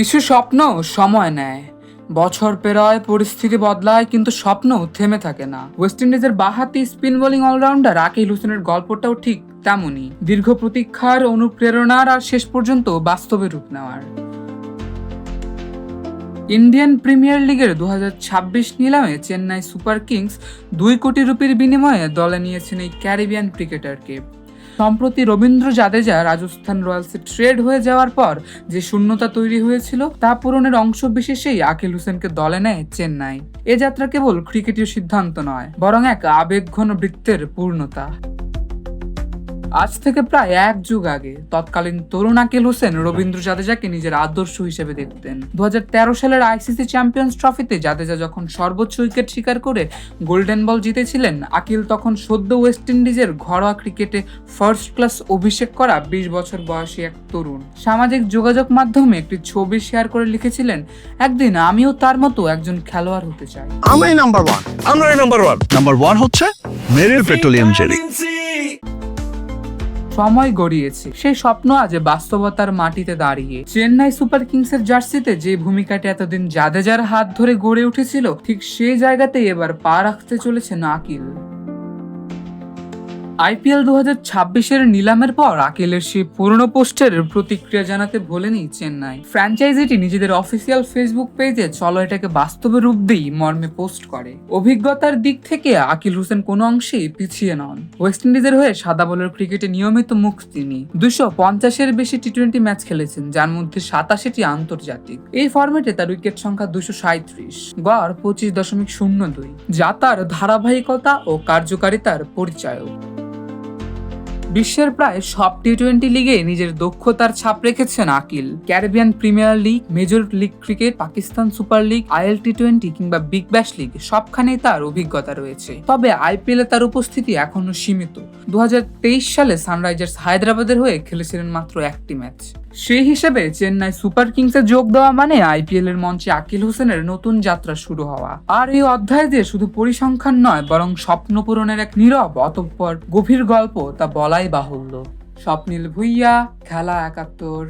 কিছু স্বপ্ন সময় নেয়। বছর পেরোয়, পরিস্থিতি বদলায়, কিন্তু স্বপ্ন থেমে থাকে না। ওয়েস্ট ইন্ডিজের বাহাতি স্পিন বোলিং অলরাউন্ডার আকিল হোসেনের গল্পটাও ঠিক তেমনই। দীর্ঘ প্রতীক্ষার অনুপ্রেরণার আর শেষ পর্যন্ত বাস্তবে রূপ নেওয়ার। ইন্ডিয়ান প্রিমিয়ার লিগের দু হাজার ছাব্বিশ নিলামে চেন্নাই সুপার কিংস দুই কোটি রুপির বিনিময়ে দলে নিয়েছেন এই ক্যারিবিয়ান ক্রিকেটারকে। সম্প্রতি রবীন্দ্র জাদেজা রাজস্থান রয়্যালসে ট্রেড হয়ে যাওয়ার পর যে শূন্যতা তৈরি হয়েছিল, তা পূরণের অংশ বিশেষেই আকিল হোসেনকে দলে নেয় চেন্নাই। এ যাত্রা কেবল ক্রিকেটীয় সিদ্ধান্ত নয়, বরং এক আবেগঘন বৃত্তের পূর্ণতা। আজ থেকে প্রায় এক যুগ আগে তৎকালীন তরুণ আকিল হোসেন রবীন্দ্র জাদেজাকে নিজের আদর্শ হিসেবে দেখতেন। দুহাজার তেরো সালের আইসিসি চ্যাম্পিয়ন্স ট্রফিতে জাদেজা যখন সর্বোচ্চ উইকেট শিকার করে গোল্ডেন বল জিতেছিলেন আকিল তখন সদ্য ওয়েস্ট ইন্ডিজের ঘরোয়া ক্রিকেটে ফার্স্ট ক্লাস অভিষেক করা বিশ বছর বয়সী এক তরুণ। সামাজিক যোগাযোগ মাধ্যমে একটি ছবি শেয়ার করে লিখেছিলেন একদিন আমিও তার মতো একজন খেলোয়াড় হতে চাই। আমরাই নাম্বার ওয়ান আমরাই নাম্বার ওয়ান নাম্বার ওয়ান হচ্ছে মেরিল পেট্রোলিয়াম জেলি। সময় গড়িয়েছে। সেই স্বপ্ন আজ বাস্তবতার মাটিতে দাঁড়িয়ে। চেন্নাই সুপার কিংস এর জার্সিতে যে ভূমিকাটি এতদিন জাদেজার হাত ধরে গড়ে উঠেছিল, ঠিক সেই জায়গাতেই এবার পা রাখতে চলেছে নাকিল আইপিএল দু হাজার ছাব্বিশের নিলামের পর আকিলের সেই পুরনো পোস্টের প্রতিক্রিয়া জানাতে ভোলেনি চেন্নাই। ফ্র্যাঞ্চাইজিটি নিজেদের অফিসিয়াল ফেসবুক পেজে চলো এটাকে বাস্তবে রূপ দিই মর্মে পোস্ট করে। অভিজ্ঞতার দিক থেকে আকিল হোসেন কোনো অংশেই পিছিয়ে নন। ওয়েস্ট ইন্ডিজের হয়ে সাদা বলের ক্রিকেটে নিয়মিত মুখ তিনি দুশো পঞ্চাশের বেশি টি টোয়েন্টি ম্যাচ খেলেছেন, যার মধ্যে সাতাশিটি আন্তর্জাতিক। এই ফরম্যাটে তার উইকেট সংখ্যা দুশো সাঁত্রিশ গড় পঁচিশ দশমিক শূন্য দুই, যা তার ধারাবাহিকতা ও কার্যকারিতার পরিচায়ক। বিশ্বের প্রায় সব টি টোয়েন্টি লিগে নিজের দক্ষতার ছাপ রেখেছেন Akeal. Caribbean premier league major league cricket Pakistan super league IL T twenty কিংবা বিগ ব্যাশ লিগ সবখানেই তার অভিজ্ঞতা রয়েছে। তবে আইপিএলে তার উপস্থিতি এখনও সীমিত। দু হাজার তেইশ সালে সানরাইজার্স হায়দ্রাবাদের হয়ে খেলেছিলেন মাত্র একটি ম্যাচ। সেই হিসেবে চেন্নাই সুপার কিংসে যোগ দেওয়া মানে আইপিএল এর মঞ্চে আকিল হোসেনের নতুন যাত্রা শুরু হওয়া। আর এই অধ্যায় দিয়ে শুধু পরিসংখ্যান নয়, বরং স্বপ্ন পূরণের এক নীরব, অতঃপর গভীর গল্প তা বলাই বাহুল্য। স্বপ্নিল ভুইয়া, খেলা একাত্তর।